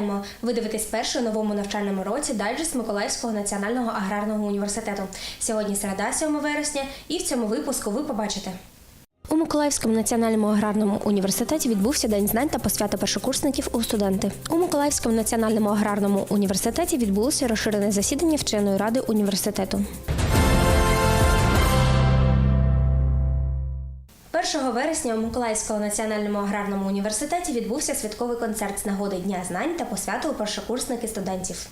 Вітаємо! Ви дивитесь новому навчальному році дайджест Миколаївського національного аграрного університету. Сьогодні середа 7 вересня, і в цьому випуску ви побачите. У Миколаївському національному аграрному університеті відбувся День знань та посвята першокурсників у студенти. У Миколаївському національному аграрному університеті відбулося розширене засідання вченої ради університету. 1 вересня у Миколаївському національному аграрному університеті відбувся святковий концерт з нагоди Дня знань та посвяту першокурсників студентів.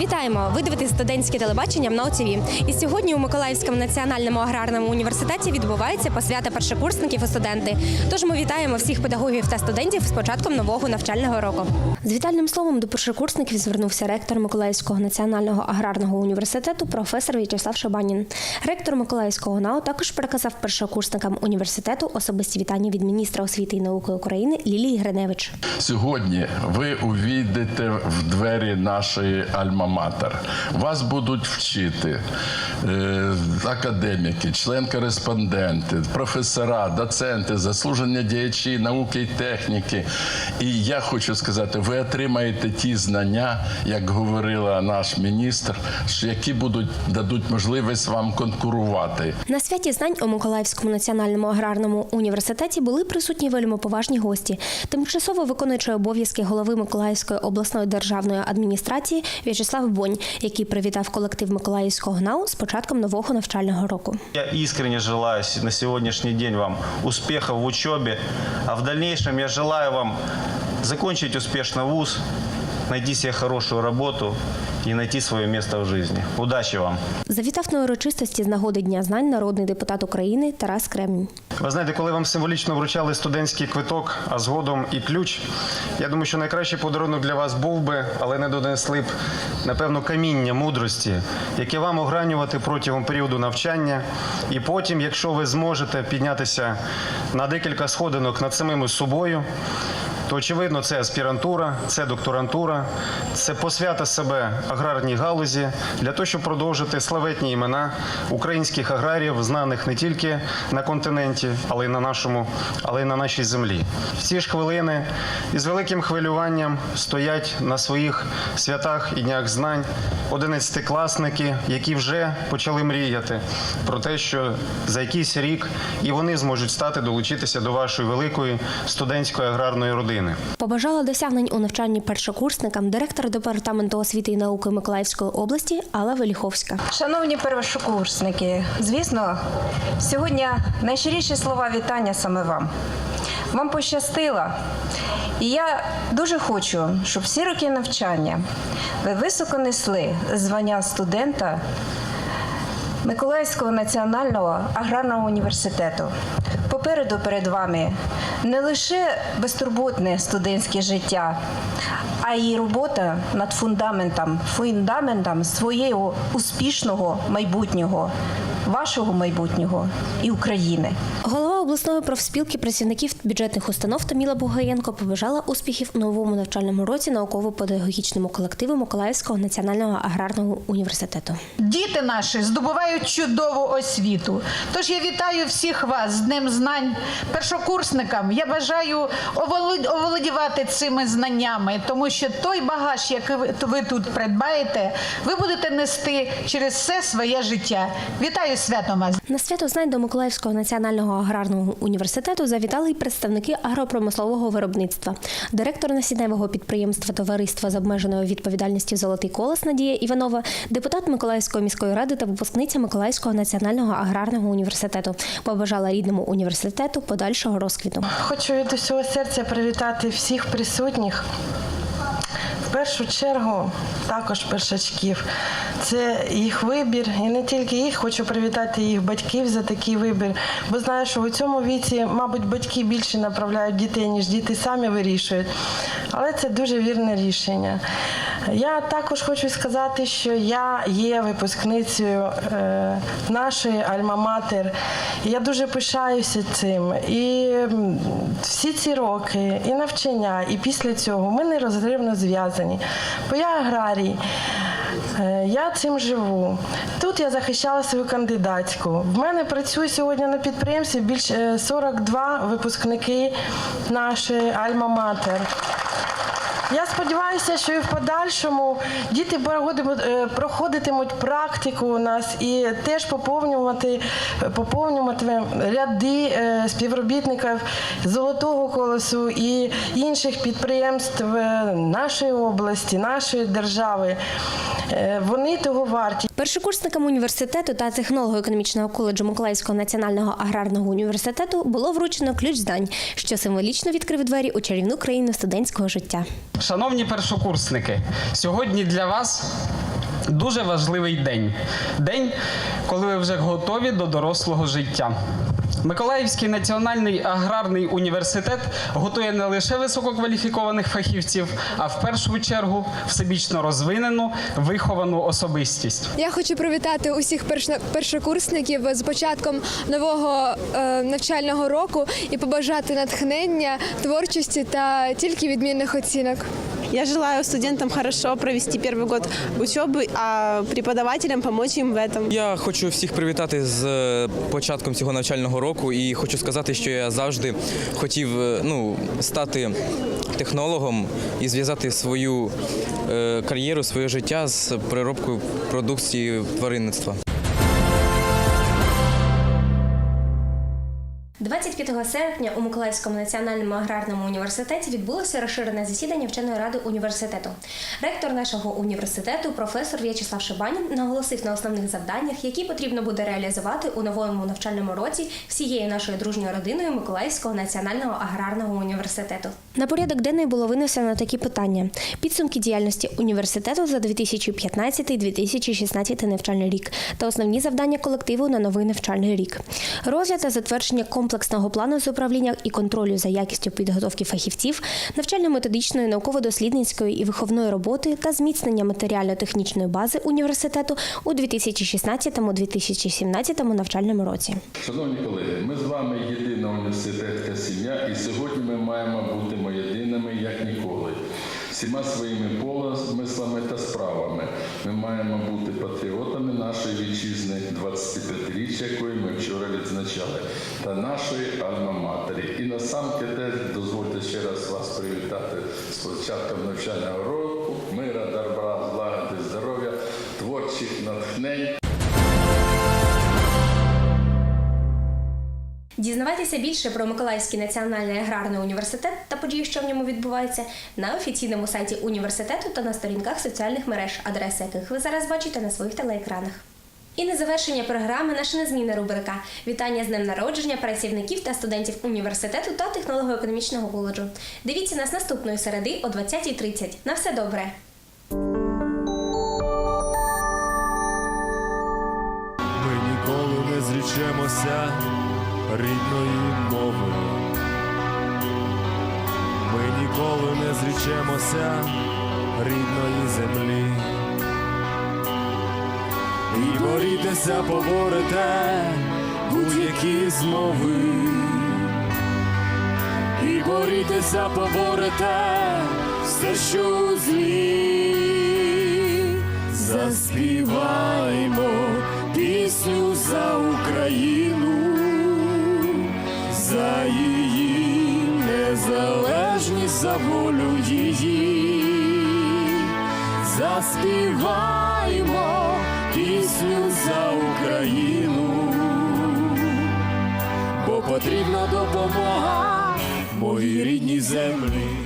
Вітаємо! Ви дивитесь студентське телебачення на ОТВ. І сьогодні у Миколаївському національному аграрному університеті відбувається посвята першокурсників і студенти. Тож ми вітаємо всіх педагогів та студентів з початком нового навчального року. З вітальним словом до першокурсників звернувся ректор Миколаївського національного аграрного університету професор В'ячеслав Шабанін. Ректор Миколаївського НАУ також переказав першокурсникам університету особисті вітання від міністра освіти і науки України Лілії Гриневич. Сьогодні ви увійдете в двері нашої Альма-Матер. Вас будуть вчити е, академіки, член-кореспонденти, професора, доценти, заслужені діячі науки і техніки. І я хочу сказати, ви отримаєте ті знання, як говорила наш міністр, які будуть дадуть можливість вам конкурувати. На святі знань у Миколаївському національному аграрному університеті були присутні вельми поважні гості. Тимчасово виконуючий обов'язки голови Миколаївської обласної державної адміністрації В'ячеслав Бонь, який привітав колектив Миколаївського ГНАУ з початком нового навчального року. Я искренне желаю на сьогоднішній день вам успіхів в учебі, а в дальнейшем я желаю вам закончить успішно вуз, найти себе хорошую работу и найти свое место в жизни. Удачи вам! Завітав на урочистості з нагоди Дня знань народний депутат України Тарас Кремінь. Ви знаєте, коли вам символічно вручали студентський квиток, а згодом і ключ, я думаю, що найкращий подарунок для вас був би, але не донесли б, напевно, каміння мудрості, яке вам огранювати протягом періоду навчання. І потім, якщо ви зможете піднятися на декілька сходинок над самими собою, то очевидно, це аспірантура, це докторантура, це посвята себе аграрній галузі для того, щоб продовжити славетні імена українських аграріїв, знаних не тільки на континенті, але й на нашому, але й на нашій землі. В ці ж хвилини із великим хвилюванням стоять на своїх святах і днях знань одинадцятикласники, які вже почали мріяти про те, що за якийсь рік і вони зможуть стати долучитися до вашої великої студентської аграрної родини. Побажала досягнень у навчанні першокурсникам директор департаменту освіти і науки Миколаївської області Алла Веліховська. Шановні першокурсники, звісно, сьогодні найщиріші слова вітання саме вам. Вам пощастило. І я дуже хочу, щоб всі роки навчання ви високо несли звання студента Миколаївського національного аграрного університету. Попереду перед вами не лише безтурботне студентське життя, а й робота над фундаментом, фундаментом своєго успішного майбутнього, вашого майбутнього і України. Обласної профспілки працівників бюджетних установ Таміла Бугаєнко побажала успіхів у новому навчальному році науково-педагогічному колективу Миколаївського національного аграрного університету. Діти наші здобувають чудову освіту. Тож я вітаю всіх вас з Днем знань першокурсникам. Я бажаю оволод- оволодівати цими знаннями, тому що той багаж, який ви- тут придбаєте, ви будете нести через все своє життя. Вітаю з святом вас! На свято знань до Миколаївського національного аграрного університету завітали й представники агропромислового виробництва. Директор насінневого підприємства Товариства з обмеженою відповідальністю Золотий колос Надія Іванова, депутат Миколаївської міської ради та випускниця Миколаївського національного аграрного університету побажала рідному університету подальшого розквіту. Хочу від усього серця привітати всіх присутніх. Першу чергу також першачків. Це їх вибір, і не тільки їх, хочу привітати їх батьків за такий вибір. Бо знаю, що у цьому віці, мабуть, батьки більше направляють дітей, ніж діти самі вирішують. Але це дуже вірне рішення. Я також хочу сказати, що я є випускницею е, нашої Альма-Матер. Я дуже пишаюся цим. І всі ці роки, і навчання, і після цього ми нерозривно зв'язані. Бо я аграрій. Е, Я цим живу. Тут я захищала свою кандидатську. В мене працює сьогодні на підприємстві більше 42 випускники нашої Альма-Матер. Я сподіваюся, що і в подальшому діти е, проходитимуть практику у нас і теж поповнювати, поповнювати ряди е, співробітників Золотого колосу і інших підприємств е, нашої області, нашої держави. Вони того варті. Першокурсникам університету та технолого-економічного коледжу Миколаївського національного аграрного університету було вручено ключ знань, що символічно відкрив двері у чарівну країну студентського життя. Шановні першокурсники, сьогодні для вас дуже важливий день. День, коли ви вже готові до дорослого життя. Миколаївський національний аграрний університет готує не лише висококваліфікованих фахівців, а в першу чергу всебічно розвинену, виховану особистість. Я хочу привітати усіх першокурсників з початком нового е, навчального року і побажати натхнення, творчості та тільки відмінних оцінок. Я желаю студентам хорошо провести первый год учебы, а преподавателям помочь им в этом. Я хочу всіх привітати з е, початком цього навчального року і хочу сказати, що я завжди хотів е, ну, стати технологом і зв'язати свою е, кар'єру, своє життя з переробкою продукції тваринництва. 25 серпня у Миколаївському національному аграрному університеті відбулося розширене засідання вченої ради університету. Ректор нашого університету, професор В'ячеслав Шибанін, наголосив на основних завданнях, які потрібно буде реалізувати у новому навчальному році всією нашою дружньою родиною Миколаївського національного аграрного університету. На порядок денний було винесено такі питання: підсумки діяльності університету за 2015-2016 навчальний рік та основні завдання колективу на новий навчальний рік. Розгляд та затвердження комплексного плану з управління і контролю за якістю підготовки фахівців, навчально-методичної, науково-дослідницької і виховної роботи та зміцнення матеріально-технічної бази університету у 2016-2017 навчальному році. Шановні колеги, ми з вами єдина університетська сім'я, і сьогодні ми маємо бути єдиними як ніколи. Всіма своїми помислами та справами ми маємо бути патріотами нашої вітчизни, 25-річчя якої ми вчора відзначали, та нашої альма-матері. І насамперед дозвольте ще раз вас привітати з початком навчального року. Мира, добра, злагоди, здоров'я, творчих натхнень. Дізнавайтеся більше про Миколаївський національний аграрний університет та події, що в ньому відбуваються, на офіційному сайті університету та на сторінках соціальних мереж, адреси яких ви зараз бачите на своїх телеекранах. І на завершення програми наша незмінна рубрика Вітання з днем народження працівників та студентів університету та технолого-економічного коледжу. Дивіться нас наступної середи о 20.30. На все добре! Ми ніколи не зрічемося рідної мови. Ми ніколи не зрічемося рідної землі. І борітеся, поборете будь-які змови. І борітеся, поборете все, що злі. Заспіваймо пісню за Україну, за волю її. Заспіваймо пісню за Україну, бо потрібна допомога моїй рідній землі.